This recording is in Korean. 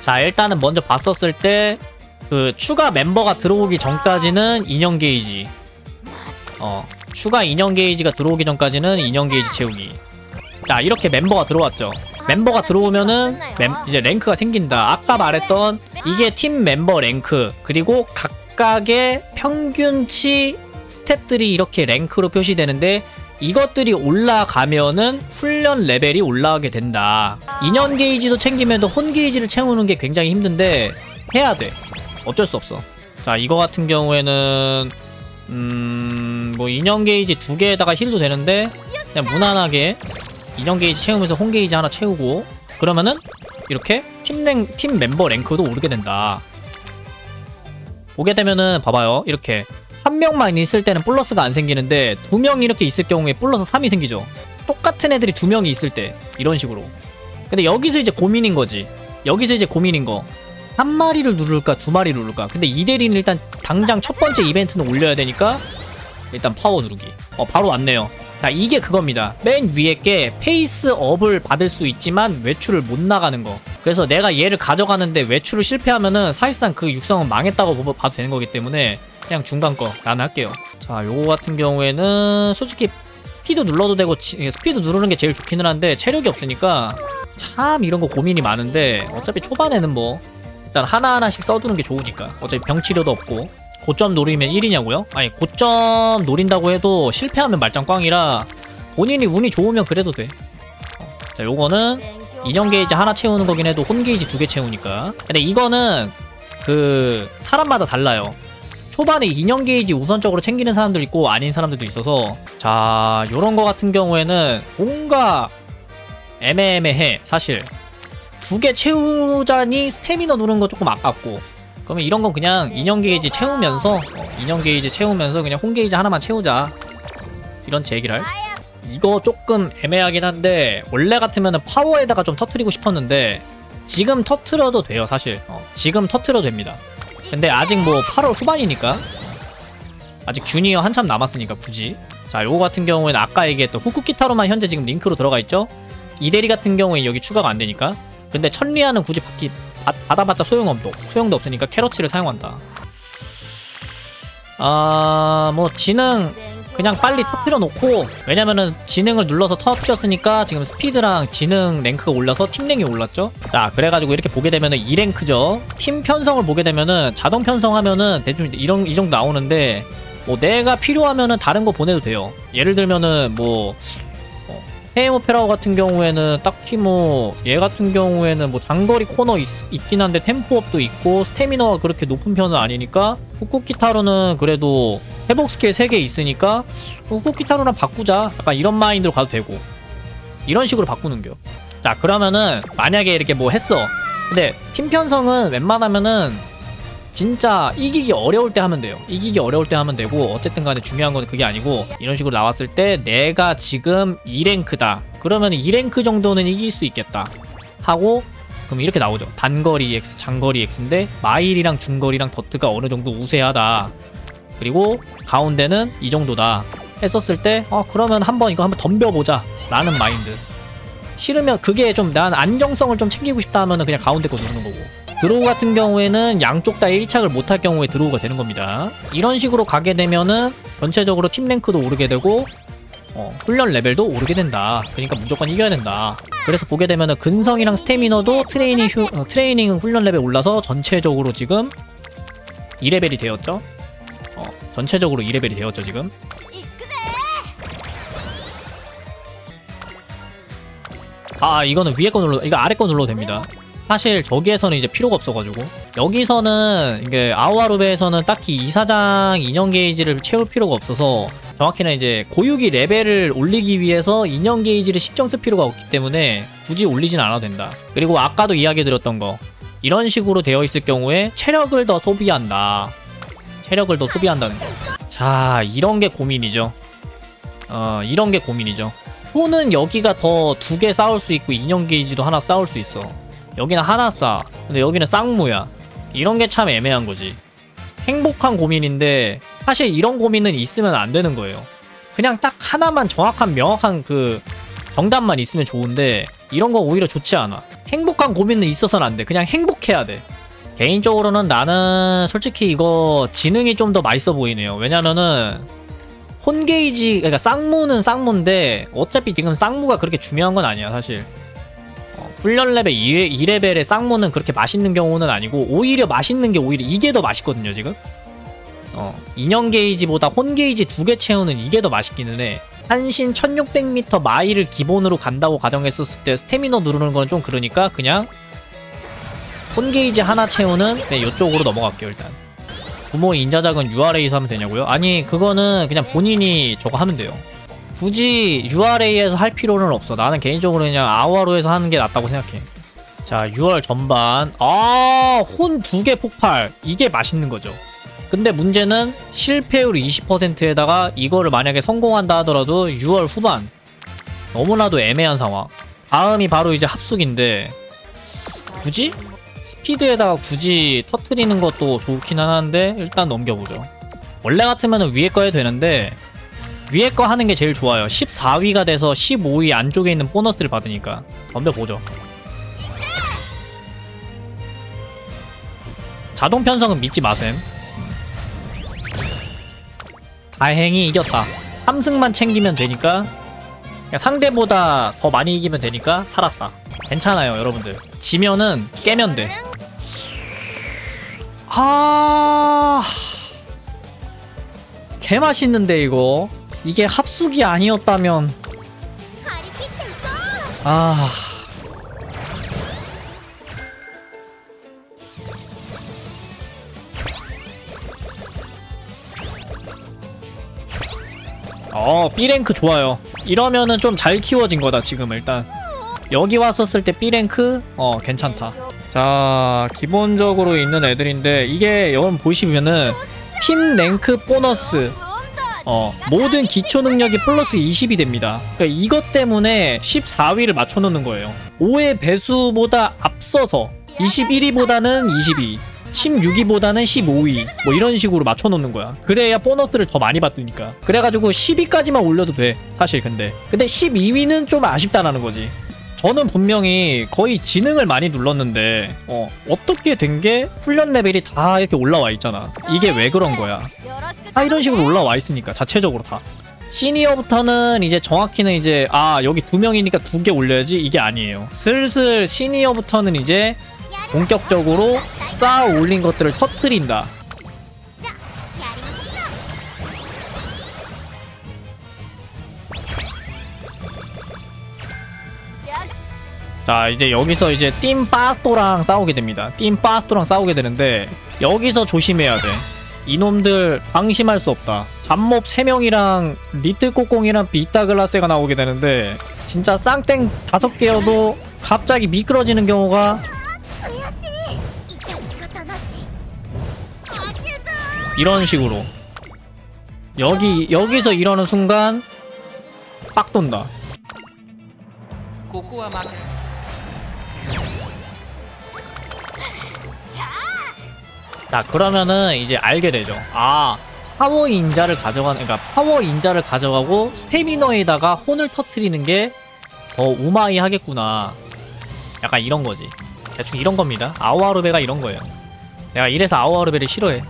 자 일단은 먼저 봤었을 때 그 추가 멤버가 들어오기 전까지는 인형 게이지. 어 추가 인형 게이지가 들어오기 전까지는 인형 게이지 채우기. 자 이렇게 멤버가 들어왔죠. 멤버가 들어오면은 멤- 이제 랭크가 생긴다. 아까 말했던 이게 팀 멤버 랭크 그리고 각각의 평균치 스탯들이 이렇게 랭크로 표시되는데 이것들이 올라가면은 훈련 레벨이 올라가게 된다. 인연 게이지도 챙기면 혼 게이지를 채우는 게 굉장히 힘든데 해야 돼. 어쩔 수 없어. 자, 이거 같은 경우에는 음, 뭐 인연 게이지 두 개에다가 힐도 되는데 그냥 무난하게 인연 게이지 채우면서 혼 게이지 하나 채우고 그러면은 이렇게 팀 랭, 팀 멤버 랭크도 오르게 된다. 보게 되면은 봐봐요. 이렇게 한 명만 있을 때는 플러스가 안 생기는데 두 명 이렇게 있을 경우에 플러스 3이 생기죠. 똑같은 애들이 두 명이 있을 때 이런 식으로. 근데 여기서 이제 고민인 거지. 여기서 이제 고민인 거. 한 마리를 누를까 두 마리를 누를까. 근데 이대리는 일단 당장 첫 번째 이벤트는 올려야 되니까 일단 파워 누르기. 어 바로 왔네요. 자 이게 그겁니다. 맨 위에 게 페이스업을 받을 수 있지만 외출을 못 나가는 거. 그래서 내가 얘를 가져가는데 외출을 실패하면은 사실상 그 육성은 망했다고 보- 봐도 되는 거기 때문에 그냥 중간 거 나는 할게요. 자, 요거 같은 경우에는 솔직히 스피드 눌러도 되고 지- 스피드 누르는 게 제일 좋기는 한데 체력이 없으니까 참 이런 거 고민이 많은데 어차피 초반에는 뭐 일단 하나하나씩 써두는 게 좋으니까 어차피 병치료도 없고 고점 노리면 1이냐고요? 아니 고점 노린다고 해도 실패하면 말짱 꽝이라 본인이 운이 좋으면 그래도 돼. 어, 자, 요거는 인형 게이지 하나 채우는 거긴 해도 혼 게이지 두 개 채우니까. 근데 이거는 그 사람마다 달라요. 초반에 인형 게이지 우선적으로 챙기는 사람들 있고 아닌 사람들도 있어서 자 요런 거 같은 경우에는 뭔가 애매애매해 사실. 두 개 채우자니 스태미너 누른 거 조금 아깝고. 그러면 이런 건 그냥 인형 게이지 채우면서 어, 인형 게이지 채우면서 그냥 홈 게이지 하나만 채우자. 이런 제 얘기를 할. 이거 조금 애매하긴 한데 원래 같으면 파워에다가 좀 터트리고 싶었는데 지금 터트려도 돼요 사실. 어, 지금 터트려도 됩니다 근데 아직 뭐 8월 후반이니까. 아직 주니어 한참 남았으니까 굳이. 자 요거 같은 경우에는 아까 얘기했던 후쿠키타로만 현재 지금 링크로 들어가 있죠? 이대리 같은 경우에 여기 추가가 안 되니까. 근데 천리아는 굳이 받기 받- 받아봤자 소용없도 소용도 없으니까 캐러치를 사용한다. 아뭐 지능 그냥 빨리 터트려 놓고 왜냐면은 지능을 눌러서 터트렸으니까 지금 스피드랑 지능 랭크가 올라서 팀 랭이 올랐죠? 자 그래가지고 이렇게 보게 되면은 2랭크죠? 팀 편성을 보게 되면은 자동 편성하면은 대충 이런 이 정도 나오는데 뭐 내가 필요하면은 다른 거 보내도 돼요. 예를 들면은 뭐 어, 해외 오페라 같은 경우에는 딱히 뭐 얘 같은 경우에는 뭐 장거리 코너 있, 있긴 한데 템포업도 있고 스태미너가 그렇게 높은 편은 아니니까 후쿠키타로는 그래도 회복 스킬 3개 있으니까 후쿠키타로랑 바꾸자. 약간 이런 마인드로 가도 되고. 이런 식으로 바꾸는겨. 자 그러면은 만약에 이렇게 뭐 했어. 근데 팀 편성은 웬만하면은 진짜 이기기 어려울 때 하면 돼요. 이기기 어려울 때 하면 되고 어쨌든 간에 중요한 건 그게 아니고 이런 식으로 나왔을 때 내가 지금 2랭크다. 그러면 2랭크 정도는 이길 수 있겠다. 하고 그럼 이렇게 나오죠. 단거리 X 장거리 X인데 마일이랑 중거리랑 더트가 어느 정도 우세하다 그리고 가운데는 이 정도다 했었을 때 어 그러면 한번 이거 한번 덤벼보자 라는 마인드. 싫으면 그게 좀 난 안정성을 좀 챙기고 싶다 하면은 그냥 가운데 거 누르는 거고. 드로우 같은 경우에는 양쪽 다 1착을 못할 경우에 드로우가 되는 겁니다. 이런 식으로 가게 되면은 전체적으로 팀 랭크도 오르게 되고 어, 훈련 레벨도 오르게 된다. 그러니까 무조건 이겨야 된다. 그래서 보게 되면은 근성이랑 스태미너도 트레이닝 휴, 어, 트레이닝 훈련 레벨 올라서 전체적으로 지금 2레벨이 되었죠? 어, 전체적으로 2레벨이 되었죠 지금? 아 이거는 위에 거 눌러 이거 아래 거 눌러도 됩니다. 사실 저기에서는 이제 필요가 없어가지고. 여기서는 이게 아우아루베에서는 딱히 이사장 인형 게이지를 채울 필요가 없어서 정확히는 이제 고유기 레벨을 올리기 위해서 인형 게이지를 신경 쓸 필요가 없기 때문에 굳이 올리진 않아도 된다. 그리고 아까도 이야기 드렸던 거. 이런 식으로 되어 있을 경우에 체력을 더 소비한다 체력을 더 소비한다는 거. 자, 이런 게 고민이죠. 어, 이런 게 고민이죠. 호는 여기가 더 두개 싸울 수 있고 인형 게이지도 하나 싸울 수 있어. 여기는 하나 싸. 근데 여기는 쌍무야. 이런 게 참 애매한 거지. 행복한 고민인데 사실 이런 고민은 있으면 안 되는 거예요. 그냥 딱 하나만 정확한 명확한 그 정답만 있으면 좋은데 이런 거 오히려 좋지 않아. 행복한 고민은 있어서는 안 돼. 그냥 행복해야 돼. 개인적으로는 나는 솔직히 이거 지능이 좀 더 맛있어 보이네요. 왜냐면은 혼게이지 그러니까 쌍무는 쌍무인데 어차피 지금 쌍무가 그렇게 중요한 건 아니야 사실. 어, 훈련 레벨 2, 2레벨의 쌍무는 그렇게 맛있는 경우는 아니고 오히려 맛있는 게 오히려 이게 더 맛있거든요 지금. 어, 인형 게이지보다 혼 게이지 두 개 채우는 이게 더 맛있기는 해. 한신 1600m 마일을 기본으로 간다고 가정했었을 때 스태미너 누르는 건 좀 그러니까 그냥 혼 게이지 하나 채우는 네, 이쪽으로 넘어갈게요 일단. 부모 인자작은 URA에서 하면 되냐고요? 아니 그거는 그냥 본인이 저거 하면 돼요. 굳이 URA에서 할 필요는 없어. 나는 개인적으로 그냥 아와로에서 하는 게 낫다고 생각해. 자, 6월 전반. 아, 혼 두 개 폭발. 이게 맛있는 거죠. 근데 문제는 실패율 20%에다가 이거를 만약에 성공한다 하더라도 6월 후반. 너무나도 애매한 상황. 다음이 바로 이제 합숙인데 굳이 스피드에다가 굳이 터트리는 것도 좋긴 하는데 일단 넘겨보죠. 원래 같으면 위에 거 해도 되는데 위에 거 하는 게 제일 좋아요. 14위가 돼서 15위 안쪽에 있는 보너스를 받으니까 덤벼보죠. 자동 편성은 믿지 마셈. 다행히 이겼다. 3승만 챙기면 되니까 그냥 상대보다 더 많이 이기면 되니까 살았다. 괜찮아요, 여러분들. 지면은 깨면 돼. 아 개맛있는데 이거 이게 합숙이 아니었다면 아 어, B랭크 좋아요. 이러면은 좀 잘 키워진 거다, 지금 일단. 여기 왔었을 때 B랭크? 어 괜찮다 자 기본적으로 있는 애들인데 이게 여러분 보시면은 팀 랭크 보너스 어, 모든 기초 능력이 플러스 20이 됩니다. 그러니까 이것 때문에 14위를 맞춰놓는 거예요. 5의 배수보다 앞서서 21위보다는 22위 16위보다는 15위, 뭐 이런 식으로 맞춰놓는 거야. 그래야 보너스를 더 많이 받으니까. 그래가지고 10위까지만 올려도 돼. 사실 근데. 근데 12위는 좀 아쉽다라는 거지. 저는 분명히 거의 지능을 많이 눌렀는데 어, 어떻게 된 게 훈련 레벨이 다 이렇게 올라와 있잖아. 이게 왜 그런 거야? 다 이런 식으로 올라와 있으니까 자체적으로 다. 시니어부터는 이제 정확히는 이제 아 여기 두 명이니까 두 개 올려야지 이게 아니에요. 슬슬 시니어부터는 이제 본격적으로 쌓아 올린 것들을 터트린다. 자 이제 여기서 이제 팀 파스토랑 싸우게 됩니다. 팀 파스토랑 싸우게 되는데 여기서 조심해야 돼. 이놈들 방심할 수 없다. 잡몹 3명이랑 리틀꼬공이랑 비타글라세가 나오게 되는데 진짜 쌍땡 5개여도 갑자기 미끄러지는 경우가 이런 식으로. 여기 여기서 이러는 순간 빡 돈다. 자 그러면은 이제 알게 되죠. 아 파워 인자를 가져가는 그러니까 파워 인자를 가져가고 스태미너에다가 혼을 터트리는 게 더 우마이 하겠구나. 약간 이런 거지. 대충 이런 겁니다. 아우아르베가 이런 거예요. 내가 이래서 아우아르베를 싫어해